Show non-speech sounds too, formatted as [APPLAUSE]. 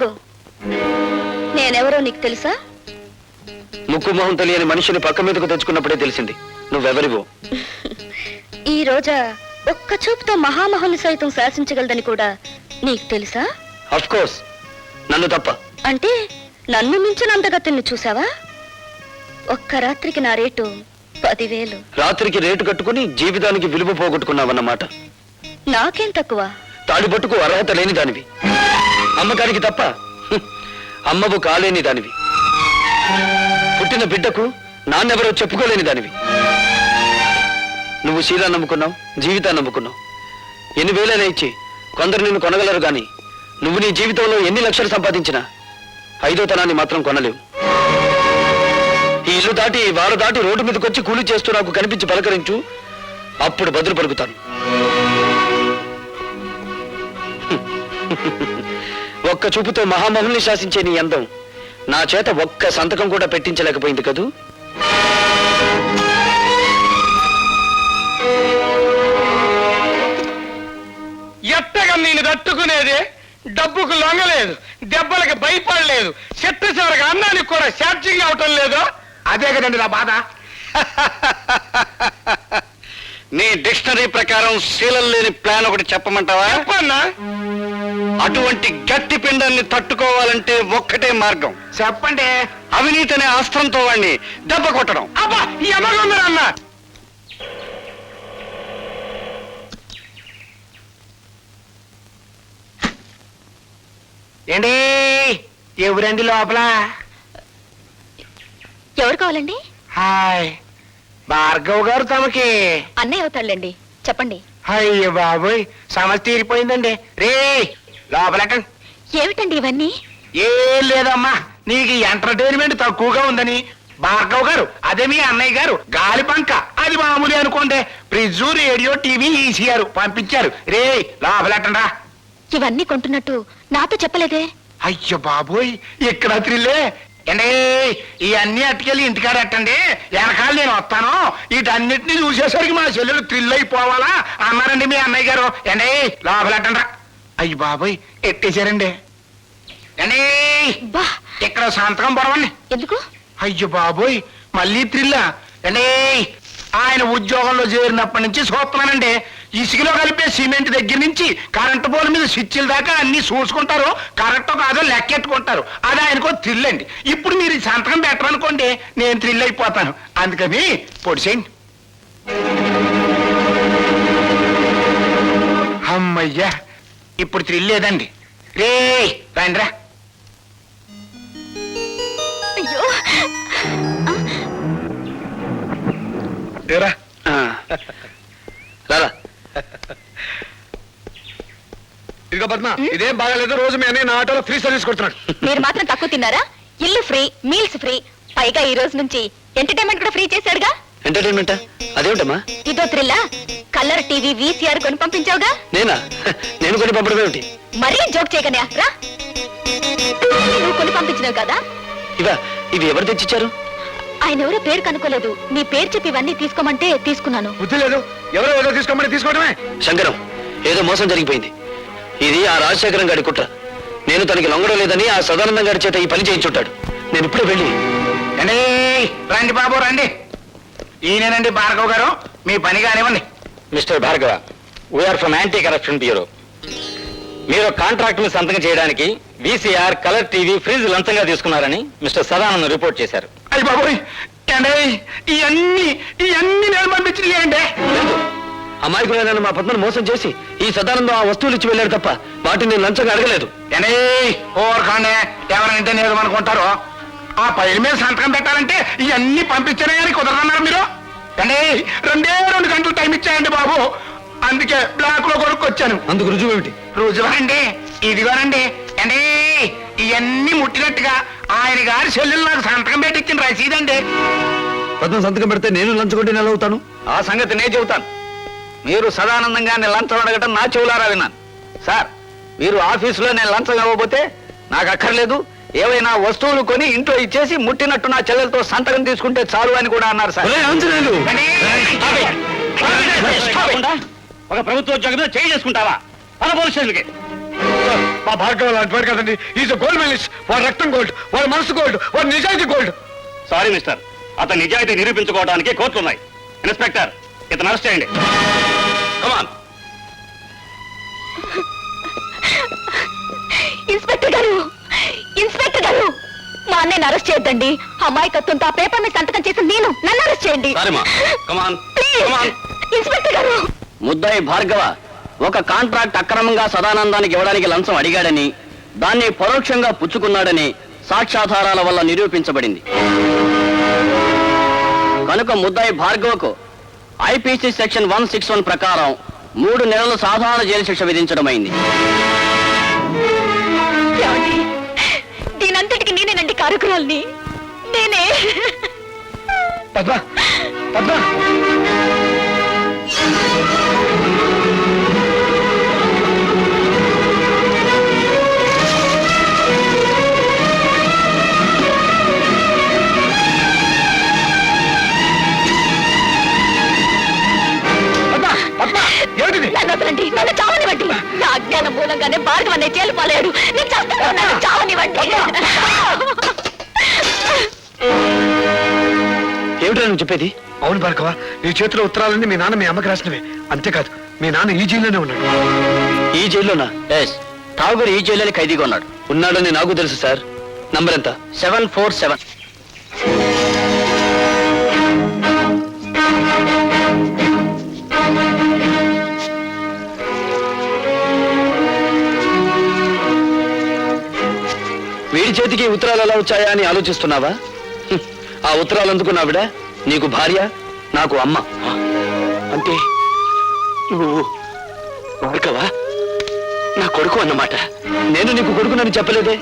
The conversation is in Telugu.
ఆగు నేనెవరో నీకు తెలుసా? ముక్కు మొహం తెలియని మనిషిని పక్క మీదకు తెచ్చుకున్నప్పుడే తెలిసింది. నువ్వెవరివో? ఈ రోజా ఒక్క చూపుతో మహామహుని సైతం శాసించగలదని కూడా నీకు తెలుసా? అఫ్ కోర్స్ నన్ను తప్ప. అంటే నన్ను మించిన అందగతిని చూసావా? ఒక్క రాత్రికి నా రేటు పదివేలు. రాత్రికి రేటు కట్టుకుని జీవితానికి విలువ పోగొట్టుకున్నావన్నమాట. నాకేం తక్కువ? తాడిపట్టుకు అర్హత లేని దానివి. అమ్మకానికి తప్ప అమ్మవు కాలేని దానివి. పుట్టిన బిడ్డకు నాన్నెవరో చెప్పుకోలేని దానివి. నువ్వు శీలా నమ్ముకున్నావు జీవితాన్ని నమ్ముకున్నావు. ఎన్ని వేలైనా ఇచ్చి కొందరు నిన్ను కొనగలరు కానీ నువ్వు నీ జీవితంలో ఎన్ని లక్షలు సంపాదించినా ఐదో తనాన్ని మాత్రం కొనలేవు. ఈ ఇల్లు దాటి వారు దాటి రోడ్డు మీదకి వచ్చి కూలి చేస్తూ నాకు కనిపించి పలకరించు అప్పుడు బదులు పలుకుతాను. ఒక్క చూపుతో మహామహుల్ని శాసించే నీ అందం. నా చేత ఒక్క సంతకం కూడా పెట్టించలేకపోయింది కదూ? ఎట్టగా నేను తట్టుకునేది? డబ్బుకు లొంగలేదు దెబ్బలకు భయపడలేదు చెట్టు చివరికి అన్నానికి కూడా ఛార్జింగ్ అవటం లేదు? అదే కదండి నా బాధ. [LAUGHS] నీ డిక్షనరీ ప్రకారం శీలం లేని ప్లాన్ ఒకటి చెప్పమంటావా? చెప్పన్నా? అటువంటి గట్టి పిండాన్ని తట్టుకోవాలంటే ఒక్కటే మార్గం. చెప్పండి. అవినీతి అనే అస్త్రంతో వాడిని దెబ్బ కొట్టడం. అబ్బా అన్న! ఏంటి? ఎవరండి లోపల? ఎవరు కావాలండి? హాయ్. భార్గవ్ గారు తమకి. అన్నయ్య అవుతాడులేండి. చెప్పండి. అయ్యో బాబోయ్ సమస్య తీరిపోయిందండి. రే లోపలకండి ఏమిటండి ఇవన్నీ? ఏం లేదమ్మా నీకు ఎంటర్టైన్మెంట్ తక్కువగా ఉందని. భార్గవ్ గారు అదే మీ అన్నయ్య గారు గాలి పంక. అది మామూలు అనుకోండి. ఫ్రిడ్జ్ రేడియో టీవీ ఈసీఆర్ పంపించారు. రే లోపలెట్టండా ఇవన్నీ కొంటున్నట్టు నాతో చెప్పలేదే? అయ్యో బాబోయ్ ఇక్కడ త్రిల్లే ఏండి ఇవన్నీ అట్టుకెళ్ళి ఇంటికాడ ఎట్టండి వెనకాల నేను వస్తాను. వీటన్నిటిని చూసేసరికి మా చెల్లెలు థ్రిల్ అయిపోవాలా? అన్నారండి మీ అన్నయ్య గారు. ఏండి లోపలెట్టండ్రా అయ్యి బాబోయ్ ఎట్టేశారండి బా. ఇక్కడ సంతకం పొడవండి. ఎందుకు? అయ్యో బాబోయ్ మళ్ళీ త్రిల్లా అండి ఆయన ఉద్యోగంలో చేరినప్పటి నుంచి చూస్తున్నానండి. ఇసుకలో కలిపే సిమెంట్ దగ్గర నుంచి కరెంటు పోల్ మీద స్విచ్ల దాకా అన్ని చూసుకుంటారు కరెక్టో కాదో లెక్కెట్టుకుంటారు. అది ఆయనకో థ్రిల్ అండి. ఇప్పుడు మీరు సంతకం పెట్టరనుకోండి నేను థ్రిల్ అయిపోతాను. అందుకని పొడిసేయండి అమ్మయ్యా ఇప్పుడు థ్రిల్ లేదండి. రే రండిరా. అయ్యో. ఏరా? పద్మ ఇదేం బాగాలేదు రోజు మీ అన్నయ్య నా ఆటోలో ఫ్రీ సర్వీస్ కొడుతున్నాడు. మీరు మాత్రం తక్కువ తిన్నారా? ఇల్లు ఫ్రీ మీల్స్ ఫ్రీ పైగా ఈ రోజు నుంచి ఎంటర్టైన్మెంట్ కూడా ఫ్రీ చేశాడుగా. ఎంటర్టైన్మెంటా అదేమిటమ్మా? ఇదో త్రిల్లా కలర్ టీవీ వీసీఆర్ కొని పంపించావుగా? నేనా? [LAUGHS] నేను కొని పంపడం ఏమిటి? మరీ జోక్ చేయకనే రా. నువ్వు కొని పంపించినావు కదా? ఇవా ఇవి ఎవరు తెచ్చిచ్చారు? ఆయన ఎవరో పేరు కనుక్కోలేదు. నీ పేరు చెప్పి ఇవన్నీ తీసుకోమంటే తీసుకున్నాను. బుద్ధి లేదు. ఎవరో ఏదో తీసుకోమని తీసుకోవడమే శంకరం ఏదో మోసం జరిగిపోయింది. ఇది ఆ రాజశేఖరం గారి కుట్ర. నేను తనకి లొంగడం లేదని ఆ సదానందం గారి చేత ఈ పని చేయించుంటాడు. నేను ఇప్పుడే వెళ్ళి రండి బాబు రండి. ఈయనేనండి భార్గవ్ గారు? మీ పని కానివ్వండి. Mister Bhargava we are from anti corruption bureau మీరు కాంట్రాక్ట్ని సంతకం చేయడానికి వీసీఆర్ కలర్ టీవీ ఫ్రిడ్జ్ లంచంగా తీసుకున్నారని మిస్టర్ సదానందం రిపోర్ట్ చేశారు. అయ్యి బాబోయ్ అండి ఇవన్నీ ఇవన్నీ నేను పంపించినవి అండి అమాయకులైన మా పద్మను మోసం చేసి ఈ సదానందం ఆ వస్తువులు ఇచ్చి వెళ్ళాడు తప్ప వాటిని నేను లంచంగా అడగలేదు. అండి ఓరకండి ఎవరంటే నేను అనుకుంటారు ఆ పైల మీద సంతకం పెట్టాలంటే ఇవన్నీ పంపించారే కానీ కుదరదన్నారు మీరు? అండి రెండే రెండు గంటలు టైం ఇచ్చాయండి బాబు. అందుకే బ్లాక్లో కొనుక్కొచ్చాను. అందుకు రుజువు ఏమిటి? రుజువండి ఇదిగోనండి. అండి ఇవన్నీ ముట్టినట్టుగా ఆయన గారి చెల్లెలు నాకు సంతకం పెట్టి ఇచ్చిన రసీదండి. పద్మ సంతకం పెడితే నేను లంచుకుంటే నెల అవుతాను? ఆ సంగతి నేను చెబుతాను. మీరు సదానందంగా నేను లంచం అడగటం నా చెవులారా విన్నాను. సార్ మీరు ఆఫీసులో నేను లంచం ఇవ్వబోతే నాకు అక్కర్లేదు. ఏవైనా వస్తువులు కొని ఇంట్లో ఇచ్చేసి ముట్టినట్టు నా చెల్లెలతో సంతకం తీసుకుంటే చాలు అని కూడా అన్నారు సార్. ఒక ప్రభుత్వ ఉద్యోగం చేయి చేసుకుంటావా? పద పోలీస్ స్టేషన్కి. ఆ భార్గవ లాంటి వాడు కదండి. ఈజ్ గోల్డ్ మెడలిస్ట్ వాడు రక్తం గోల్డ్ వాడి మనసు గోల్డ్ వాడి నిజాయితీ గోల్డ్ సారీ మిస్టర్. అతని నిజాయితీ నిరూపించుకోవడానికి కోర్టులున్నాయి. ఇన్స్పెక్టర్ ఇతను అరెస్ట్ చేయండి. Come on. ఇన్స్పెక్టర్ గారు ఇన్స్పెక్టర్ గారు మా అన్నయ్యని అరెస్ట్ చేయొద్దండి. అమాయకత్వంతో ఆ పేపర్ మీద సంతకం చేసి నేను నన్ను అరెస్ట్ చేయండి. సారీమా come on please come on. Inspector గారు. ముద్దాయి భార్గవ ఒక కాంట్రాక్ట్ అక్రమంగా సదానందానికి ఇవ్వడానికి లంచం అడిగాడని దాన్ని పరోక్షంగా పుచ్చుకున్నాడని సాక్ష్యాధారాల వల్ల నిరూపించబడింది. కనుక ముద్దాయి భార్గవకు IPC section one six one ప్రకారం మూడు నెలల సాధారణ జైలు శిక్ష విధించడమైంది. దీనంతటికి నేనేనండి కారకురాల్ని? నేనే. పద్మ పద్మ. వదలండి నన్ను చావనివ్వండి నా అజ్ఞానం మూలంగానే భార్గవ అనే జైలు పాలేడు. నేను చేస్తాను నన్ను చావనివ్వండి ఏమిటో నువ్వు చెప్పేది? అవును భార్గవ నీ చేతిలో ఉత్తరాలన్నీ మీ నాన్న మీ అమ్మకి రాసినవే. అంతేకాదు మీ నాన్న ఈ జైల్లోనే ఉన్నాడు. ఈ జైల్లోనా? ఎస్ ఠాగూర్ ఈ జైల్లోనే ఖైదీగా ఉన్నాడు. ఉన్నాడని నాకు తెలుసు సార్. నంబర్ ఎంత? Seven four seven. చేతికి ఉత్తరాలు ఎలా వచ్చాయా అని ఆలోచిస్తున్నావా? ఆ ఉత్తరాలు అందుకున్నావిడ నీకు భార్య నాకు అమ్మ. అంటే నువ్వు మార్కవా నా కొడుకు అన్నమాట. నేను నీకు కొడుకునని చెప్పలేదే.